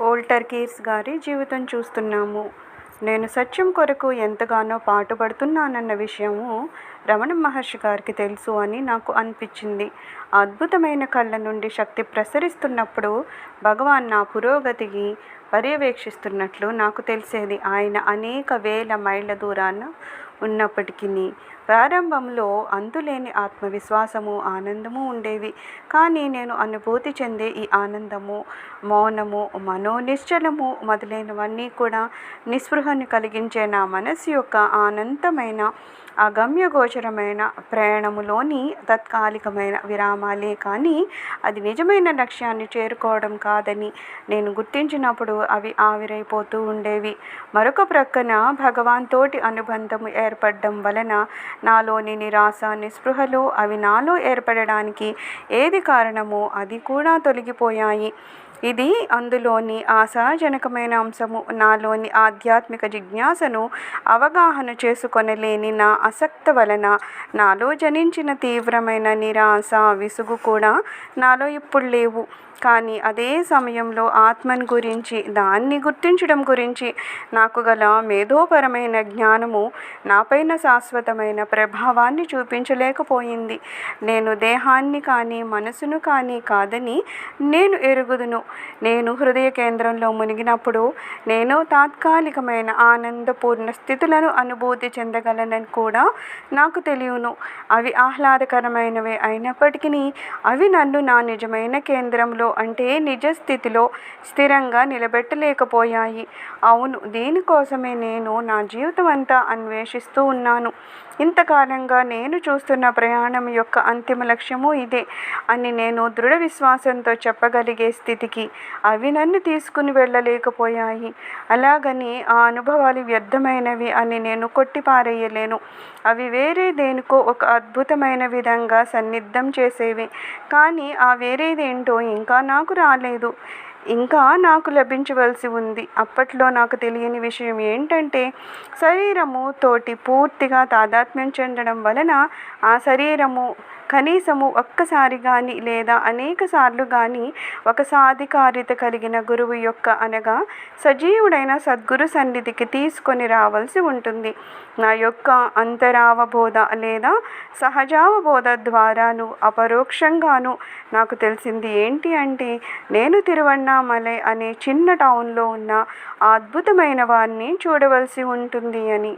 ఓల్టర్ కీర్స్ గారి జీవితం చూస్తున్నాము. నేను సత్యం కొరకు ఎంతగానో పాటుపడుతున్నానన్న విషయము రమణ మహర్షి గారికి తెలుసు అని నాకు అనిపించింది. అద్భుతమైన కళ్ళ నుండి శక్తి ప్రసరిస్తున్నప్పుడు భగవాన్ నా పురోగతికి పర్యవేక్షిస్తున్నట్లు నాకు తెలిసేది. ఆయన అనేక వేల మైళ్ళ దూరాన ఉన్నప్పటికీ ప్రారంభంలో అంతులేని ఆత్మవిశ్వాసము ఆనందము ఉండేవి. కానీ నేను అనుభూతి చెందే ఈ ఆనందము మౌనము మనోనిశ్చలము మొదలైనవన్నీ కూడా నిస్పృహను కలిగించే నా మనస్సు యొక్క ఆనందమైన అగమ్యగోచరమైన ప్రయాణములోని తాత్కాలికమైన విరామాలే. కానీ అది నిజమైన లక్ష్యాన్ని చేరుకోవడం కాదని నేను గుర్తించినప్పుడు అవి ఆవిరైపోతూ ఉండేవి. మరొక ప్రక్కన భగవాన్ తోటి అనుబంధము ఏర్పడడం వలన నాలోని నిరాశ నిస్పృహలు అవి నాలో ఏర్పడడానికి ఏది కారణమో అది కూడా తొలగిపోయాయి. ఇది అందులోని ఆశాజనకమైన అంశము. నాలోని ఆధ్యాత్మిక జిజ్ఞాసను అవగాహన చేసుకొనలేని నా ఆసక్త వలన నాలో జనించిన తీవ్రమైన నిరాశ విసుగు కూడా నాలో ఇప్పుడు లేవు. కానీ అదే సమయంలో ఆత్మను గురించి దాన్ని గుర్తించడం గురించి నాకు గల మేధోపరమైన జ్ఞానము నాపైన శాశ్వతమైన ప్రభావాన్ని చూపించలేకపోయింది. నేను దేహాన్ని కానీ మనసును కానీ కాదని నేను ఎరుగుదును. నేను హృదయ కేంద్రంలో మునిగినప్పుడు నేను తాత్కాలికమైన ఆనందపూర్ణ స్థితులను అనుభూతి చెందగలనని కూడా నాకు తెలియను. అవి ఆహ్లాదకరమైనవే అయినప్పటికీ అవి నన్ను నా నిజమైన కేంద్రంలో అంటే నిజ స్థితిలో స్థిరంగా నిలబెట్టలేకపోయాయి. అవును దీనికోసమే నేను నా జీవితం అంతా అన్వేషిస్తూ ఉన్నాను. ఇంతకాలంగా నేను చూస్తున్న ప్రయాణం యొక్క అంతిమ లక్ష్యము ఇదే అని నేను దృఢ విశ్వాసంతో చెప్పగలిగే స్థితికి అవి నన్ను తీసుకుని వెళ్ళలేకపోయాయి. అలాగని ఆ అనుభవాలు వ్యర్థమైనవి అని నేను కొట్టిపారేయలేను. అవి వేరే దేనికో ఒక అద్భుతమైన విధంగా సన్నిద్ధం చేసేవి. కానీ ఆ వేరేదేంటో ఇంకా నాకు రాలేదు. ఇంకా నాకు లభించవలసి ఉంది. అప్పట్లో నాకు తెలియని విషయం ఏంటంటే శరీరము తోటి పూర్తిగా తాదాత్మ్యం చెందడం వలన ఆ శరీరము కనీసము ఒక్కసారి కానీ లేదా అనేక సార్లు కానీ ఒక సాధికారిత కలిగిన గురువు యొక్క అనగా సజీవుడైన సద్గురు సన్నిధికి తీసుకొని రావాల్సి ఉంటుంది. నా యొక్క అంతరావబోధ లేదా సహజావబోధ ద్వారాను అపరోక్షంగాను నాకు తెలిసింది ఏంటి అంటే నేను తిరువన్నామలై అనే చిన్న టౌన్లో ఉన్న అద్భుతమైన వారిని చూడవలసి ఉంటుంది అని.